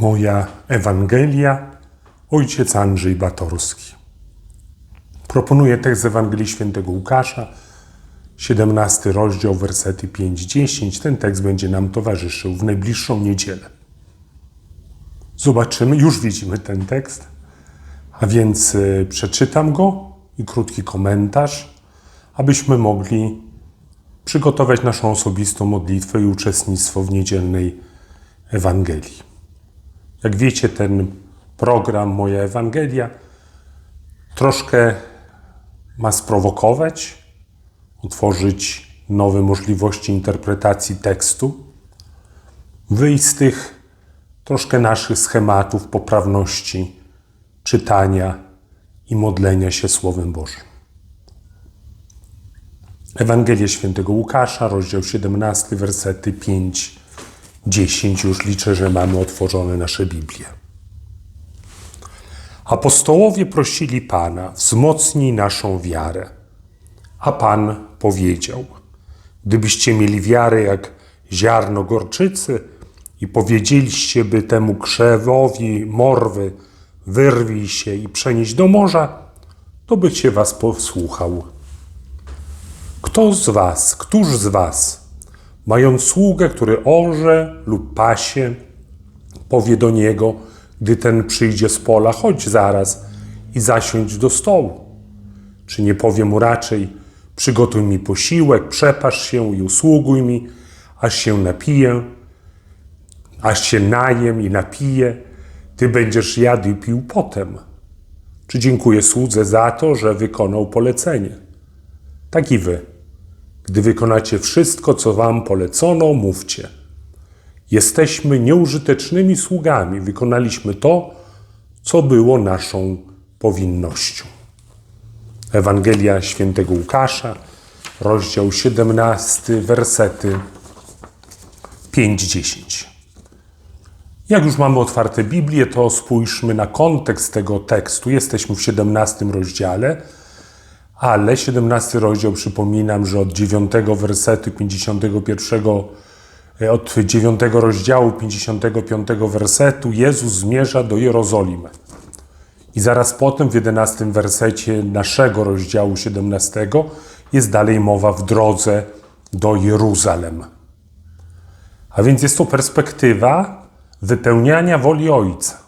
Moja Ewangelia, ojciec Andrzej Batorski. Proponuję tekst z Ewangelii Świętego Łukasza, 17 rozdział, wersety 5-10. Ten tekst będzie nam towarzyszył w najbliższą niedzielę. Zobaczymy, już widzimy ten tekst, a więc y, przeczytam go i krótki komentarz, abyśmy mogli przygotować naszą osobistą modlitwę i uczestnictwo w niedzielnej Ewangelii. Jak wiecie, ten program Moja Ewangelia troszkę ma sprowokować, utworzyć nowe możliwości interpretacji tekstu, wyjść z tych troszkę naszych schematów poprawności czytania i modlenia się Słowem Bożym. Ewangelia Świętego Łukasza, rozdział 17, wersety 5 10 już liczę, że mamy otworzone nasze Biblie. Apostołowie prosili Pana, wzmocnij naszą wiarę. A Pan powiedział: Gdybyście mieli wiarę jak ziarno gorczycy i powiedzieliście by temu krzewowi morwy, wyrwij się i przenieść do morza, to by się was posłuchał. Kto z was, któż z was, mając sługę, który orze lub pasie, powie do niego, gdy ten przyjdzie z pola, chodź zaraz i zasiądź do stołu. Czy nie powie mu raczej, przygotuj mi posiłek, przepasz się i usługuj mi, aż się napiję, aż się najem i napiję, ty będziesz jadł i pił potem. Czy dziękuję słudze za to, że wykonał polecenie? Tak i wy gdy wykonacie wszystko, co wam polecono, mówcie. Jesteśmy nieużytecznymi sługami, wykonaliśmy to, co było naszą powinnością. Ewangelia Świętego Łukasza, rozdział 17, wersety 5-10. Jak już mamy otwarte Biblię, to spójrzmy na kontekst tego tekstu. Jesteśmy w 17 rozdziale ale 17 rozdział, przypominam, że od 9 wersetu 51, e, od 9 rozdziału 55 wersetu Jezus zmierza do Jerozolimy. I zaraz potem w 11 wersecie naszego rozdziału 17 jest dalej mowa w drodze do Jeruzalem. A więc jest to perspektywa wypełniania woli Ojca,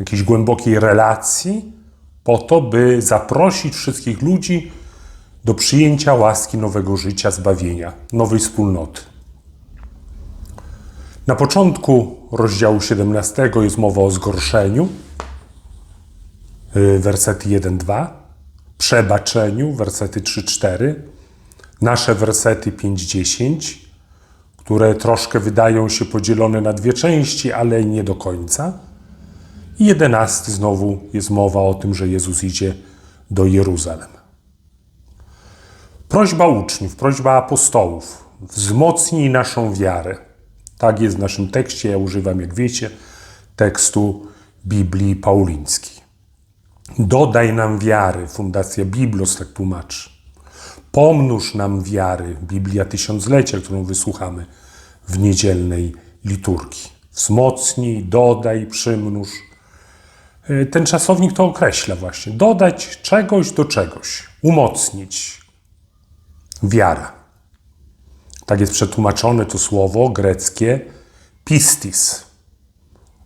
jakiejś głębokiej relacji po to, by zaprosić wszystkich ludzi do przyjęcia łaski nowego życia, zbawienia, nowej wspólnoty. Na początku rozdziału 17 jest mowa o zgorszeniu, y, wersety 1-2, przebaczeniu, wersety 3-4, nasze wersety 5-10, które troszkę wydają się podzielone na dwie części, ale nie do końca. I jedenasty znowu jest mowa o tym, że Jezus idzie do Jeruzalem. Prośba uczniów, prośba apostołów, wzmocnij naszą wiarę. Tak jest w naszym tekście, ja używam, jak wiecie, tekstu Biblii Paulińskiej. Dodaj nam wiary, Fundacja Biblos tak tłumaczy. Pomnóż nam wiary, Biblia Tysiąclecia, którą wysłuchamy w niedzielnej liturgii. Wzmocnij, dodaj, przymnóż – ten czasownik to określa właśnie. Dodać czegoś do czegoś, umocnić. Wiara. Tak jest przetłumaczone to słowo greckie pistis.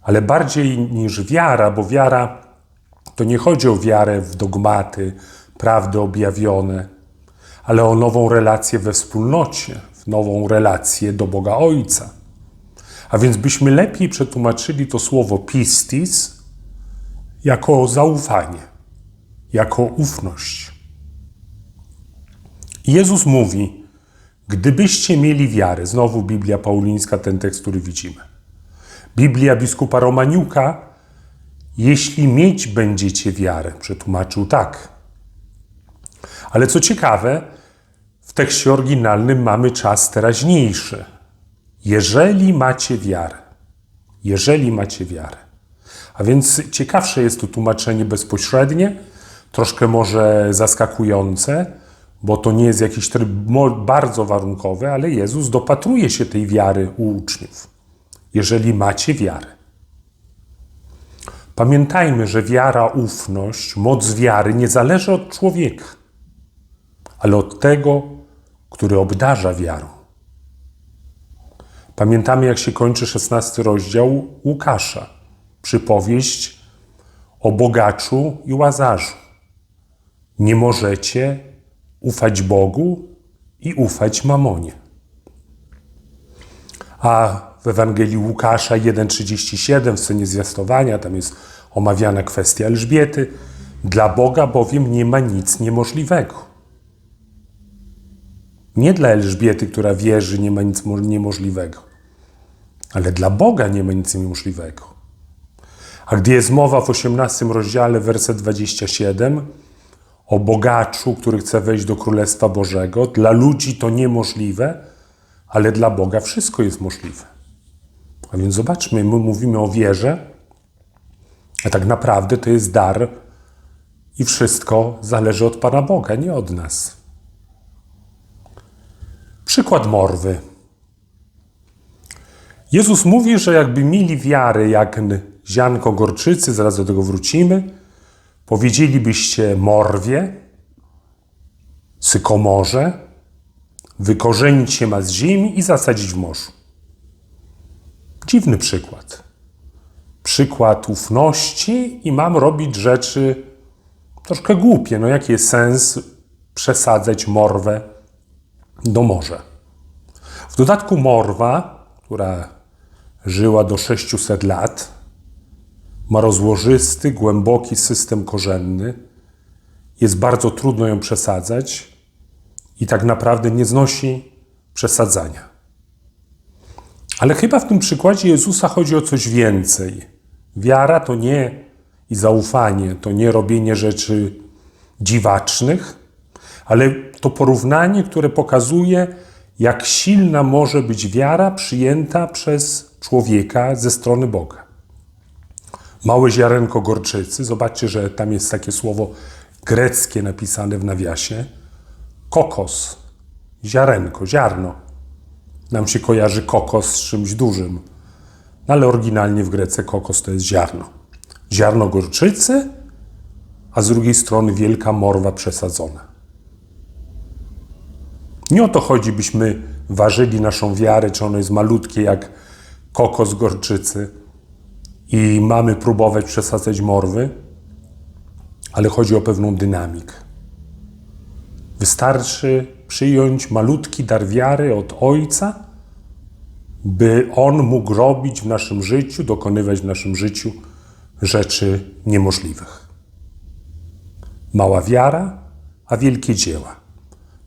Ale bardziej niż wiara, bo wiara to nie chodzi o wiarę w dogmaty, prawdy objawione, ale o nową relację we wspólnocie, w nową relację do Boga Ojca. A więc byśmy lepiej przetłumaczyli to słowo pistis jako zaufanie, jako ufność. Jezus mówi: Gdybyście mieli wiarę, znowu Biblia Paulińska, ten tekst, który widzimy. Biblia biskupa Romaniuka, jeśli mieć będziecie wiarę, przetłumaczył tak. Ale co ciekawe, w tekście oryginalnym mamy czas teraźniejszy. Jeżeli macie wiarę, jeżeli macie wiarę. A więc ciekawsze jest tu tłumaczenie bezpośrednie, troszkę może zaskakujące, bo to nie jest jakiś tryb bardzo warunkowy, ale Jezus dopatruje się tej wiary u uczniów. Jeżeli macie wiarę. Pamiętajmy, że wiara, ufność, moc wiary nie zależy od człowieka, ale od tego, który obdarza wiarą. Pamiętamy, jak się kończy szesnasty rozdział Łukasza, przypowieść o bogaczu i łazarzu. Nie możecie ufać Bogu i ufać mamonie. A w Ewangelii Łukasza 1,37 w scenie zwiastowania, tam jest omawiana kwestia Elżbiety. Dla Boga bowiem nie ma nic niemożliwego. Nie dla Elżbiety, która wierzy, nie ma nic niemożliwego, ale dla Boga nie ma nic niemożliwego. A gdy jest mowa w 18 rozdziale, werset 27, o bogaczu, który chce wejść do Królestwa Bożego, dla ludzi to niemożliwe, ale dla Boga wszystko jest możliwe. A więc zobaczmy, my mówimy o wierze, a tak naprawdę to jest dar i wszystko zależy od Pana Boga, nie od nas. Przykład morwy. Jezus mówi, że jakby mieli wiarę jak ziarnko gorczycy, zaraz do tego wrócimy, powiedzielibyście morwie, sykomorze, wykorzenić się ma z ziemi i zasadzić w morzu. Dziwny przykład. Przykład ufności i mam robić rzeczy troszkę głupie. No jaki jest sens przesadzać morwę do morza? W dodatku morwa, która żyła do 600 lat, ma rozłożysty, głęboki system korzenny. Jest bardzo trudno ją przesadzać i tak naprawdę nie znosi przesadzania. Ale chyba w tym przykładzie Jezusa chodzi o coś więcej. Wiara to nie i zaufanie to nie robienie rzeczy dziwacznych, ale to porównanie, które pokazuje, jak silna może być wiara przyjęta przez człowieka ze strony Boga. Małe ziarenko gorczycy, zobaczcie, że tam jest takie słowo greckie napisane w nawiasie. Kokos, ziarenko, ziarno. Nam się kojarzy kokos z czymś dużym, no ale oryginalnie w Grece kokos to jest ziarno. Ziarno gorczycy, a z drugiej strony wielka morwa przesadzona. Nie o to chodzi, byśmy ważyli naszą wiarę, czy ono jest malutkie jak kokos gorczycy i mamy próbować przesadzać morwy, ale chodzi o pewną dynamikę. Wystarczy przyjąć malutki dar wiary od Ojca, by On mógł robić w naszym życiu, dokonywać w naszym życiu rzeczy niemożliwych. Mała wiara, a wielkie dzieła.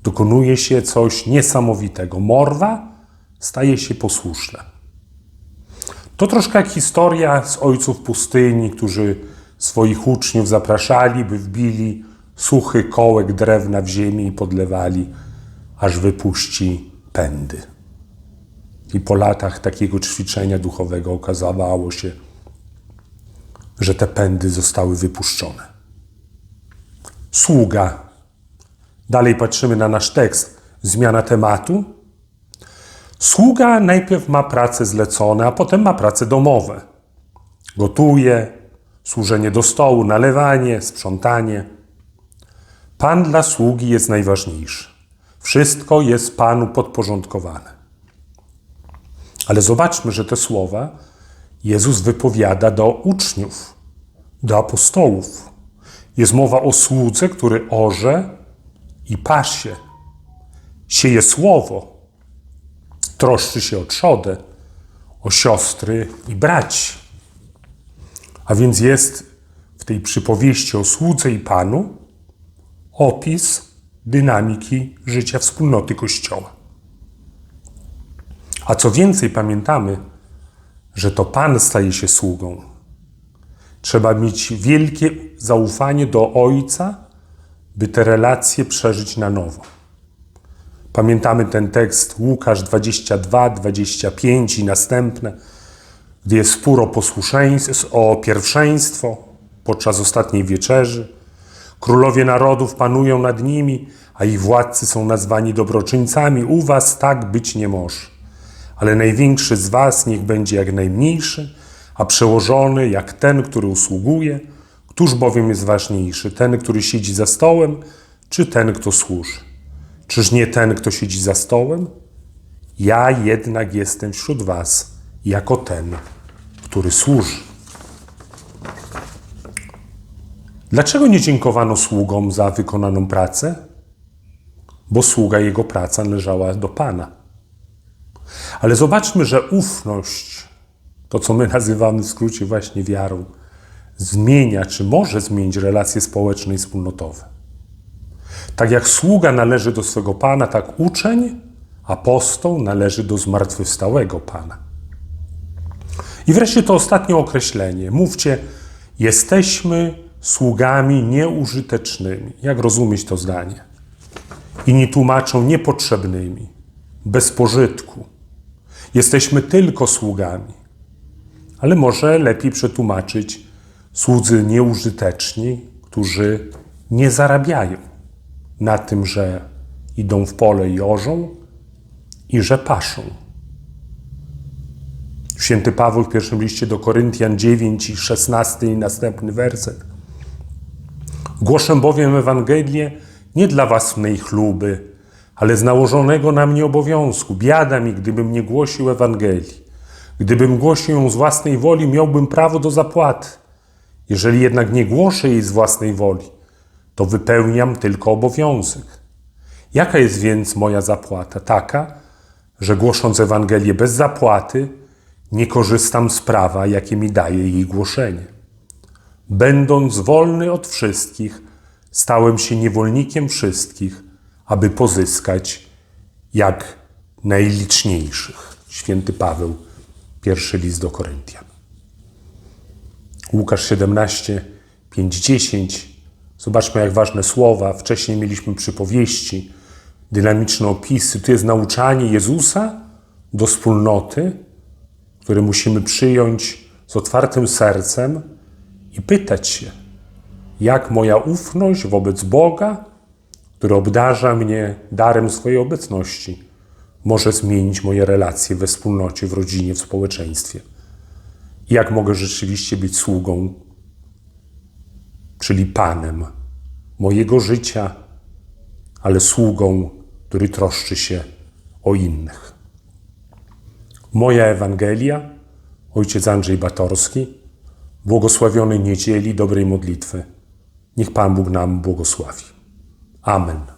Dokonuje się coś niesamowitego. Morwa staje się posłuszna. To troszkę jak historia z ojców pustyni, którzy swoich uczniów zapraszali, by wbili suchy kołek drewna w ziemię i podlewali, aż wypuści pędy. I po latach takiego ćwiczenia duchowego okazało się, że te pędy zostały wypuszczone. Sługa. Dalej patrzymy na nasz tekst. Zmiana tematu. Sługa najpierw ma prace zlecone, a potem ma prace domowe. Gotuje, służenie do stołu, nalewanie, sprzątanie. Pan dla sługi jest najważniejszy. Wszystko jest Panu podporządkowane. Ale zobaczmy, że te słowa Jezus wypowiada do uczniów, do apostołów. Jest mowa o słudze, który orze i pasie, sieje słowo, troszczy się o trzodę, o siostry i braci. A więc jest w tej przypowieści o słudze i Panu opis dynamiki życia wspólnoty Kościoła. A co więcej, pamiętamy, że to Pan staje się sługą. Trzeba mieć wielkie zaufanie do Ojca, by te relacje przeżyć na nowo. Pamiętamy ten tekst Łukasz 22, 25 i następne, gdzie jest spór o o pierwszeństwo podczas ostatniej wieczerzy. Królowie narodów panują nad nimi, a ich władcy są nazwani dobroczyńcami. U was tak być nie może. Ale największy z was niech będzie jak najmniejszy, a przełożony jak ten, który usługuje. Któż bowiem jest ważniejszy, ten, który siedzi za stołem, czy ten, kto służy? Czyż nie ten, kto siedzi za stołem? Ja jednak jestem wśród was jako ten, który służy. Dlaczego nie dziękowano sługom za wykonaną pracę? Bo sługa jego praca należała do Pana. Ale zobaczmy, że ufność, to co my nazywamy w skrócie właśnie wiarą, zmienia czy może zmienić relacje społeczne i wspólnotowe. Tak jak sługa należy do swego Pana, tak uczeń, apostoł należy do zmartwychwstałego Pana. I wreszcie to ostatnie określenie. Mówcie, jesteśmy sługami nieużytecznymi. Jak rozumieć to zdanie? Inni tłumaczą niepotrzebnymi, bez pożytku. Jesteśmy tylko sługami. Ale może lepiej przetłumaczyć słudzy nieużyteczni, którzy nie zarabiają na tym, że idą w pole i orzą i że paszą. Święty Paweł w pierwszym liście do Koryntian 9 i 16 i następny werset. Głoszę bowiem Ewangelię nie dla własnej chluby, ale z nałożonego na mnie obowiązku. Biada mi, gdybym nie głosił Ewangelii. Gdybym głosił ją z własnej woli, miałbym prawo do zapłaty. Jeżeli jednak nie głoszę jej z własnej woli, to wypełniam tylko obowiązek. Jaka jest więc moja zapłata? Taka, że głosząc Ewangelię bez zapłaty, nie korzystam z prawa, jakie mi daje jej głoszenie. Będąc wolny od wszystkich, stałem się niewolnikiem wszystkich, aby pozyskać jak najliczniejszych. Święty Paweł, pierwszy list do Koryntian. Łukasz 17, 5, 10. Zobaczmy, jak ważne słowa. Wcześniej mieliśmy przypowieści, dynamiczne opisy. Tu jest nauczanie Jezusa do wspólnoty, które musimy przyjąć z otwartym sercem i pytać się, jak moja ufność wobec Boga, który obdarza mnie darem swojej obecności, może zmienić moje relacje we wspólnocie, w rodzinie, w społeczeństwie. I jak mogę rzeczywiście być sługą, czyli Panem mojego życia, ale sługą, który troszczy się o innych. Moja Ewangelia, ojciec Andrzej Batorski, błogosławionej niedzieli, dobrej modlitwy. Niech Pan Bóg nam błogosławi. Amen.